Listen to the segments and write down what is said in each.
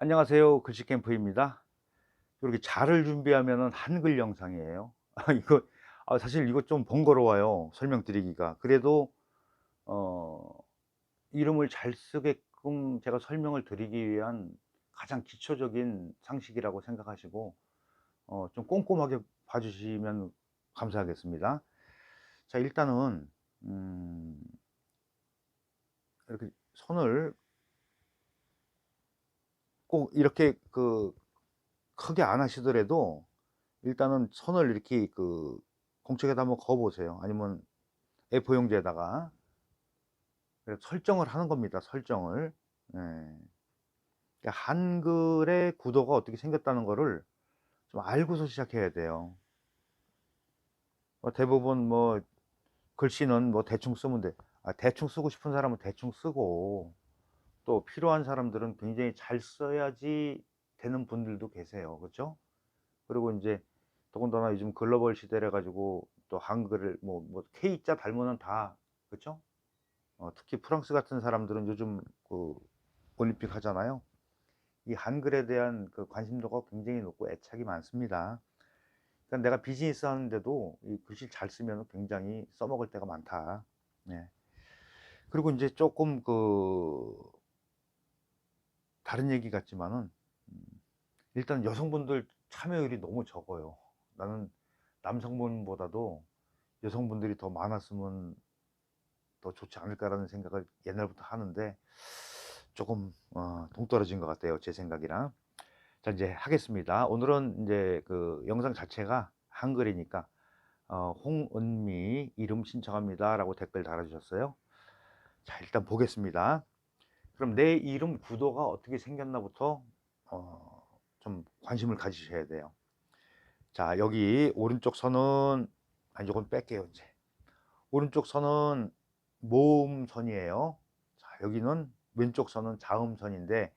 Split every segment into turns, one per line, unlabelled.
안녕하세요. 글씨캠프입니다. 이렇게 자를 준비하면은 한글 영상이에요. 아, 이거, 아, 사실 이거 좀 번거로워요. 설명드리기가. 그래도, 어, 이름을 잘 쓰게끔 제가 설명을 드리기 위한 가장 기초적인 상식이라고 생각하시고, 어, 좀 꼼꼼하게 봐주시면 감사하겠습니다. 자, 일단은, 음, 이렇게 손을 꼭 이렇게 그 크게 안 하시더라도 일단은 손을 이렇게 그 공책에다 한번 그어 보세요. 아니면 A4 용지에다가 그래서 설정을 하는 겁니다. 설정을. 예. 그러니까 한글의 구도가 어떻게 생겼다는 거를 좀 알고서 시작해야 돼요. 뭐 대부분 뭐 글씨는 뭐 대충 쓰면 돼. 아, 대충 쓰고 싶은 사람은 대충 쓰고 또 필요한 사람들은 굉장히 잘 써야지 되는 분들도 계세요. 그렇죠? 그리고 이제 더군다나 요즘 글로벌 시대래 가지고 또 한글을 뭐, 뭐 K자 달면은 다 그렇죠? 어, 특히 프랑스 같은 사람들은 요즘 그 올림픽 하잖아요. 이 한글에 대한 그 관심도가 굉장히 높고 애착이 많습니다. 그러니까 내가 비즈니스 하는데도 이 글씨를 잘 쓰면 굉장히 써먹을 때가 많다. 네. 그리고 이제 조금 그 다른 얘기 같지만은 음, 일단 여성분들 참여율이 너무 적어요. 나는 남성분보다도 여성분들이 더 많았으면 더 좋지 않을까라는 생각을 옛날부터 하는데 조금 어, 동떨어진 것 같아요. 제 생각이랑. 자 이제 하겠습니다. 오늘은 이제 그 영상 자체가 한글이니까 어, 홍은미 이름 신청합니다 라고 댓글 달아주셨어요. 자 일단 보겠습니다. 그럼 내 이름 구도가 어떻게 생겼나부터 어, 좀 관심을 가지셔야 돼요. 자 여기 오른쪽 선은 아니 이건 뺄게요 이제. 오른쪽 선은 모음선이에요. 자 여기는 왼쪽 선은 자음선인데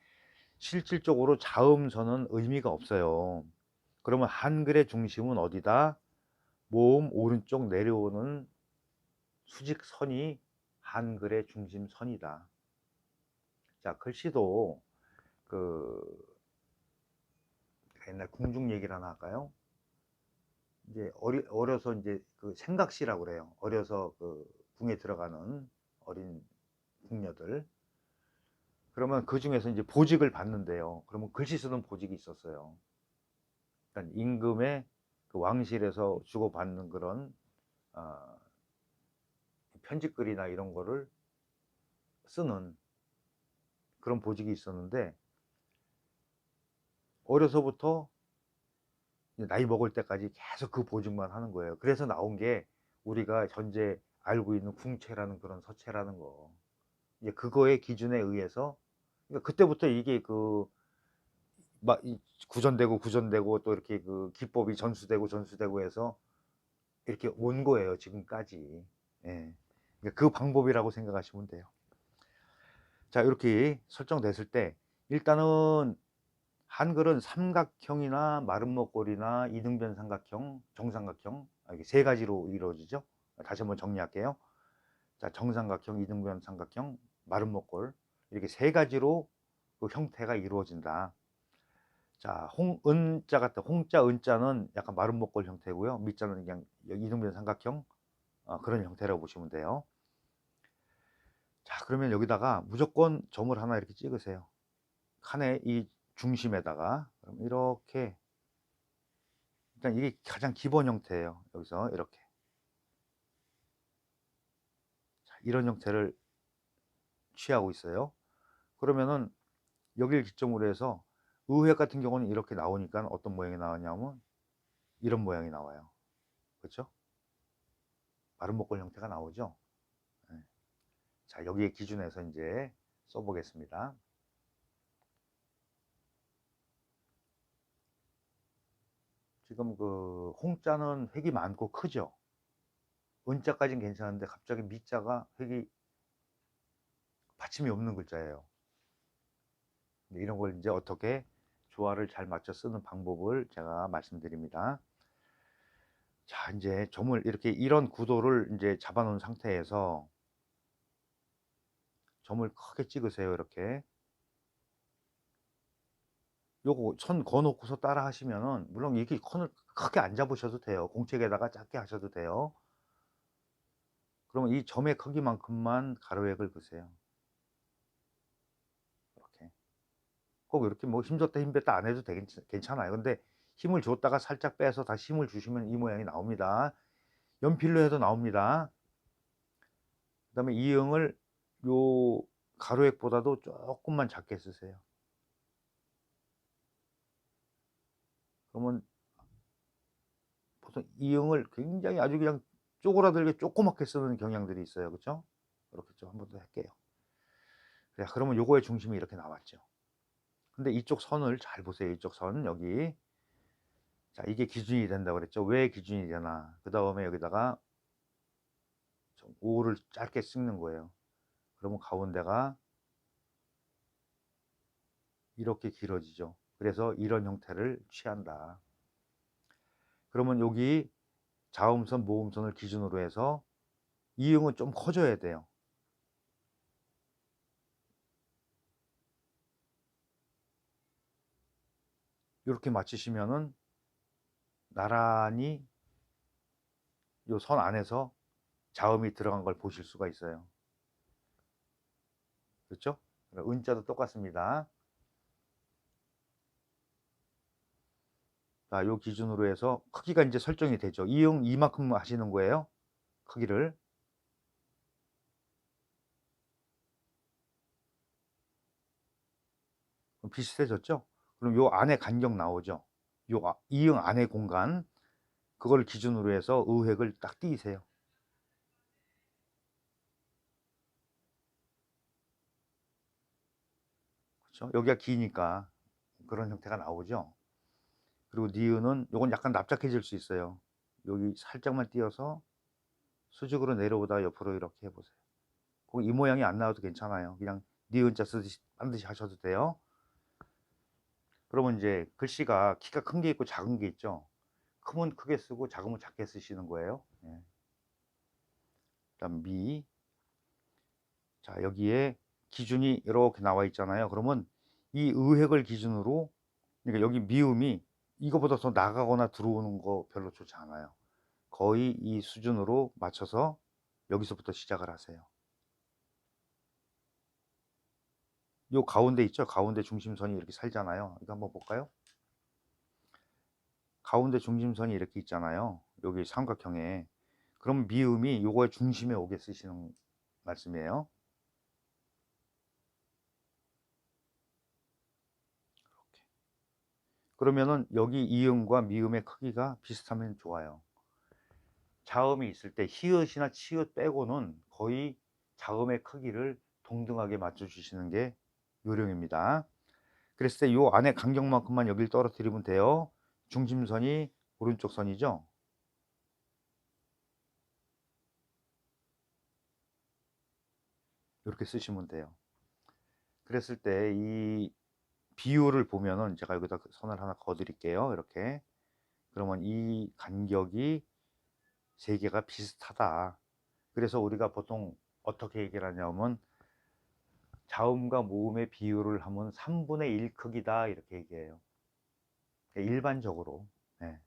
실질적으로 자음선은 의미가 없어요. 그러면 한글의 중심은 어디다? 모음 오른쪽 내려오는 수직선이 한글의 중심선이다. 자, 글씨도 그 옛날 궁중 얘기를 하나 할까요? 이제 어리, 어려서 이제 그 생각시라고 그래요. 어려서 그 궁에 들어가는 어린 궁녀들. 그러면 그 중에서 이제 보직을 받는데요. 그러면 글씨 쓰는 보직이 있었어요. 그러니까 임금의 그 왕실에서 주고받는 그런 어, 편집글이나 이런 거를 쓰는 그런 보직이 있었는데 어려서부터 나이 먹을 때까지 계속 그 보직만 하는 거예요. 그래서 나온 게 우리가 현재 알고 있는 궁체라는 그런 서체라는 거. 이제 그거의 기준에 의해서 그러니까 그때부터 이게 그 막 구전되고 구전되고 또 이렇게 그 기법이 전수되고 전수되고 해서 이렇게 온 거예요 지금까지. 예. 그러니까 그 방법이라고 생각하시면 돼요. 자 이렇게 설정됐을 때 일단은 한글은 삼각형이나 마른 목골이나 이등변 삼각형, 정삼각형 아, 이게 세 가지로 이루어지죠. 다시 한번 정리할게요. 자 정삼각형, 이등변 삼각형, 목골 이렇게 세 가지로 그 형태가 이루어진다. 자, 홍, 은자 같은 홍자, 은자는 약간 목골 형태고요. 밑자는 그냥 이등변 삼각형 어, 그런 형태라고 보시면 돼요. 자, 그러면 여기다가 무조건 점을 하나 이렇게 찍으세요. 칸의 이 중심에다가 그럼 이렇게 일단 이게 가장 기본 형태예요. 여기서 이렇게 자, 이런 형태를 취하고 있어요. 그러면은 여기를 기점으로 해서 의회 같은 경우는 이렇게 나오니까 어떤 모양이 나왔냐면 이런 모양이 나와요. 그렇죠? 마른 목골 형태가 나오죠. 네. 자, 여기에 기준해서 이제 써보겠습니다. 지금 그 홍자는 획이 많고 크죠. 은자까지는 괜찮은데 갑자기 미자가 획이 받침이 없는 글자예요. 이런 걸 이제 어떻게 조화를 잘 맞춰 쓰는 방법을 제가 말씀드립니다. 자, 이제 점을 이렇게 이런 구도를 이제 잡아 놓은 상태에서 점을 크게 찍으세요. 이렇게. 요거 선 그어 놓고서 따라 하시면은 물론 이렇게 선을 크게 안 잡으셔도 돼요. 공책에다가 작게 하셔도 돼요. 그러면 이 점의 크기만큼만 가로액을 그으세요. 이렇게. 꼭 이렇게 뭐 힘 줬다 힘 뺐다 안 해도 되긴 괜찮아요. 근데 힘을 줬다가 살짝 빼서 다시 힘을 주시면 이 모양이 나옵니다. 연필로 해도 나옵니다. 그 다음에 이응을 요 가로액보다도 조금만 작게 쓰세요. 그러면 보통 이응을 굉장히 아주 그냥 쪼그라들게 조그맣게 쓰는 경향들이 있어요. 그렇죠? 이렇게 좀 한 번 더 할게요. 자, 그러면 요거의 중심이 이렇게 나왔죠. 근데 이쪽 선을 잘 보세요. 이쪽 선 여기. 자, 이게 기준이 된다고 그랬죠. 왜 기준이 되나? 그 다음에 여기다가 5를 짧게 찍는 거예요. 그러면 가운데가 이렇게 길어지죠. 그래서 이런 형태를 취한다. 그러면 여기 자음선, 모음선을 기준으로 해서 이응은 좀 커져야 돼요. 이렇게 맞추시면은 나란히 요 선 안에서 자음이 들어간 걸 보실 수가 있어요. 그렇죠? 은자도 똑같습니다. 자, 요 기준으로 해서 크기가 이제 설정이 되죠. 이응 이만큼 하시는 거예요. 크기를. 비슷해졌죠? 그럼 요 안에 간격 나오죠? 요 아, 이응 안에 공간 그걸 기준으로 해서 의획을 딱 띄세요. 그렇죠? 여기가 기니까 그런 형태가 나오죠. 그리고 니은은 요건 약간 납작해질 수 있어요. 여기 살짝만 띄어서 수직으로 내려오다 옆으로 이렇게 해보세요. 이 모양이 안 나와도 괜찮아요. 그냥 니은자 쓰듯이 반드시 하셔도 돼요. 그러면 이제 글씨가 키가 큰 게 있고 작은 게 있죠. 크면 크게 쓰고 작으면 작게 쓰시는 거예요. 예. 그다음 미. 자 여기에 기준이 이렇게 나와 있잖아요. 그러면 이 의획을 기준으로 그러니까 여기 미음이 이거보다 더 나가거나 들어오는 거 별로 좋지 않아요. 거의 이 수준으로 맞춰서 여기서부터 시작을 하세요. 요 가운데 있죠? 가운데 중심선이 이렇게 살잖아요. 이거 한번 볼까요? 가운데 중심선이 이렇게 있잖아요. 여기 삼각형에. 그럼 미음이 요거의 중심에 오게 쓰시는 말씀이에요. 이렇게. 그러면은 여기 이음과 미음의 크기가 비슷하면 좋아요. 자음이 있을 때 히읗이나 치읓 빼고는 거의 자음의 크기를 동등하게 맞춰 주시는 게 요령입니다. 그랬을 때요 안에 간격만큼만 여기를 떨어뜨리면 돼요. 중심선이 오른쪽 선이죠. 이렇게 쓰시면 돼요. 그랬을 때 이 비율을 보면은 제가 여기다 선을 하나 그어 드릴게요. 이렇게. 그러면 이 간격이 세 개가 비슷하다. 그래서 우리가 보통 어떻게 얘기를 하냐면 자음과 모음의 비율을 하면 3분의 1 크기다 이렇게 얘기해요. 일반적으로 네.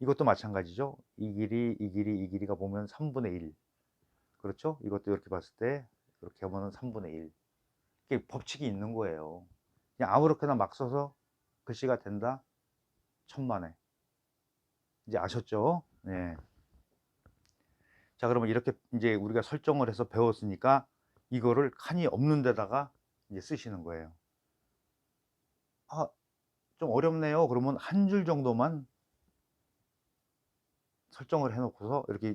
이것도 마찬가지죠. 이 길이, 이 길이, 이 길이가 보면 3분의 1 그렇죠? 이것도 이렇게 봤을 때 이렇게 하면 3분의 1 이게 법칙이 있는 거예요. 그냥 아무렇게나 막 써서 글씨가 된다? 천만에 이제 아셨죠? 네. 자 그러면 이렇게 이제 우리가 설정을 해서 배웠으니까 이거를 칸이 없는 데다가 이제 쓰시는 거예요. 아, 좀 어렵네요. 그러면 한 줄 정도만 설정을 해놓고서 이렇게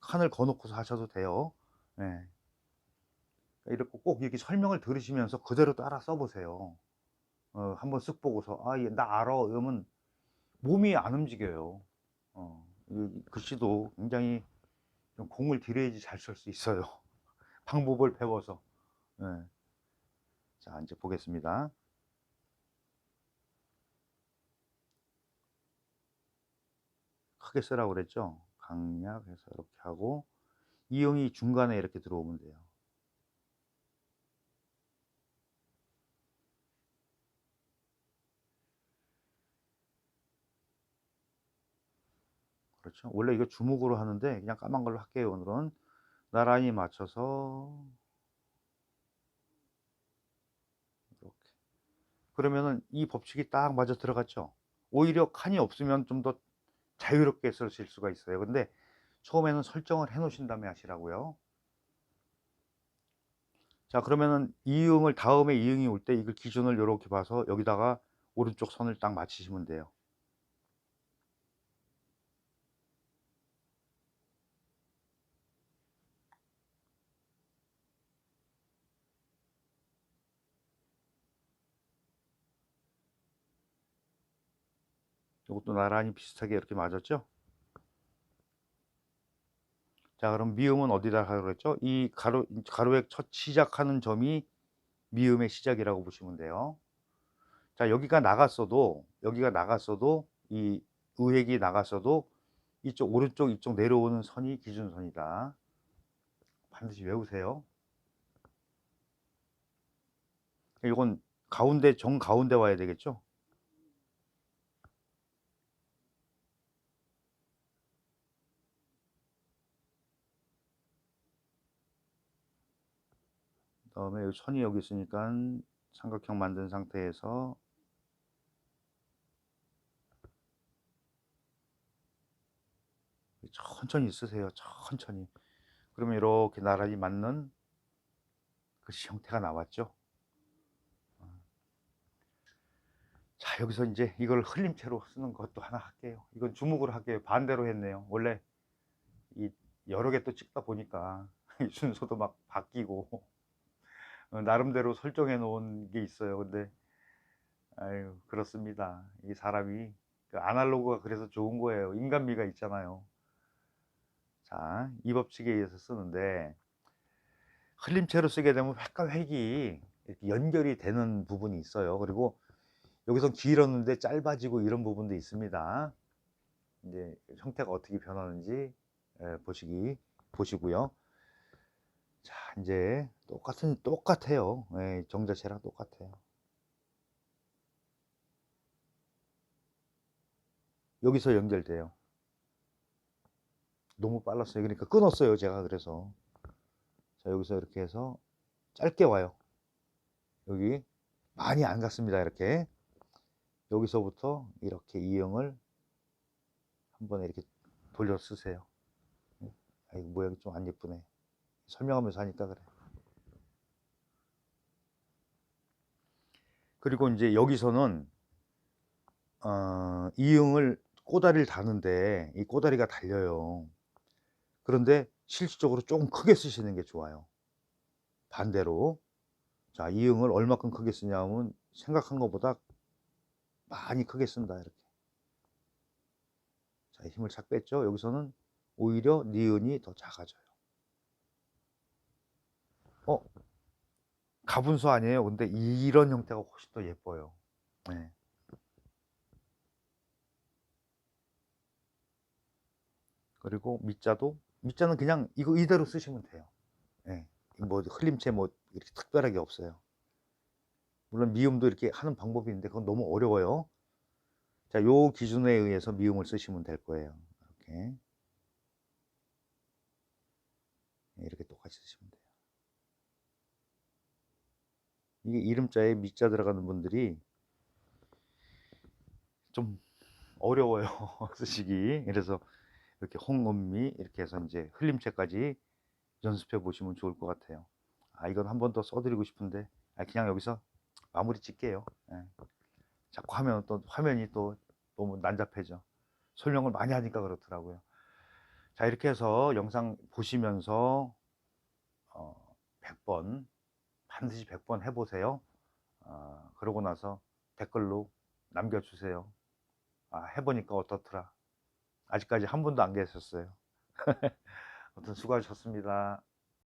칸을 거놓고서 하셔도 돼요. 네. 이렇게 꼭 이렇게 설명을 들으시면서 그대로 따라 써보세요. 어, 한번 쓱 보고서 아, 나 알아. 이러면 몸이 안 움직여요. 어, 글씨도 굉장히 좀 공을 들여야지 잘 쓸 수 있어요. 방법을 배워서. 네. 자, 이제 보겠습니다. 크게 쓰라고 그랬죠. 강약해서 이렇게 하고 이용이 중간에 이렇게 들어오면 돼요. 그렇죠. 원래 이거 주먹으로 하는데 그냥 까만 걸로 할게요. 오늘은 나란히 맞춰서 이렇게. 그러면은 이 법칙이 딱 맞아 들어갔죠. 오히려 칸이 없으면 좀 더 자유롭게 쓰실 수가 있어요. 근데 처음에는 설정을 해 놓으신 다음에 하시라고요. 자, 그러면은 이응을 다음에 이응이 올 때 이걸 기준을 이렇게 봐서 여기다가 오른쪽 선을 딱 맞추시면 돼요. 이것도 나란히 비슷하게 이렇게 맞았죠? 자, 그럼 미음은 어디다 하라고 그랬죠? 이 가로, 가로의 첫 시작하는 점이 미음의 시작이라고 보시면 돼요. 자, 여기가 나갔어도, 여기가 나갔어도, 이 의획이 나갔어도, 이쪽 오른쪽, 이쪽 내려오는 선이 기준선이다. 반드시 외우세요. 이건 가운데, 정 가운데 와야 되겠죠? 다음에 여기 선이 여기 있으니까 삼각형 만든 상태에서 천천히 쓰세요. 천천히. 그러면 이렇게 나란히 맞는 글씨 형태가 나왔죠. 자, 여기서 이제 이걸 흘림체로 쓰는 것도 하나 할게요. 이건 주목으로 할게요. 반대로 했네요. 원래 이 여러 개 또 찍다 보니까 이 순서도 막 바뀌고 어, 나름대로 설정해 놓은 게 있어요. 근데 아유 그렇습니다. 이 사람이 그 아날로그가 그래서 좋은 거예요. 인간미가 있잖아요. 자, 이 법칙에 의해서 쓰는데 흘림체로 쓰게 되면 획과 획이 연결이 되는 부분이 있어요. 그리고 여기서 길었는데 짧아지고 이런 부분도 있습니다. 이제 형태가 어떻게 변하는지 예, 보시기 보시고요. 자, 이제 똑같은 똑같아요. 예, 정자체랑 똑같아요. 여기서 연결돼요. 너무 빨랐어요. 그러니까 끊었어요. 제가 그래서. 자, 여기서 이렇게 해서 짧게 와요. 여기 많이 안 갔습니다. 이렇게. 여기서부터 이렇게 이형을 한 번에 이렇게 돌려 쓰세요. 아, 이거 모양이 좀 안 예쁘네. 설명하면서 하니까 그래. 그리고 이제 여기서는 어, 이응을 꼬다리를 다는데 이 꼬다리가 달려요. 그런데 실질적으로 조금 크게 쓰시는 게 좋아요. 반대로 자 이응을 얼마큼 크게 쓰냐면 생각한 것보다 많이 크게 쓴다 이렇게. 자 힘을 착 뺐죠. 여기서는 오히려 니은이 더 작아져요. 어 가분수 아니에요. 근데 이런 형태가 훨씬 더 예뻐요. 네. 그리고 밑자도 밑자는 그냥 이거 이대로 쓰시면 돼요. 예. 뭐 흘림체 뭐 이렇게 특별하게 없어요. 물론 미음도 이렇게 하는 방법이 있는데 그건 너무 어려워요. 자, 요 기준에 의해서 미음을 쓰시면 될 거예요. 이렇게. 예, 이렇게 똑같이 쓰시면 돼요. 이게 이름자에 밑자 들어가는 분들이 좀 어려워요. 쓰시기. 그래서 이렇게 홍음미 이렇게 해서 이제 흘림체까지 연습해 보시면 좋을 것 같아요. 아 이건 한 번 더 써드리고 싶은데 아, 그냥 여기서 마무리 짓게요. 예. 자꾸 하면 또 화면이 또 너무 난잡해져. 설명을 많이 하니까 그렇더라고요. 자 이렇게 해서 영상 보시면서 어, 100번 반드시 100번 해보세요. 어, 그러고 나서 댓글로 남겨주세요. 아, 해보니까 어떻더라. 아직까지 한 분도 안 계셨어요. 아무튼 수고하셨습니다.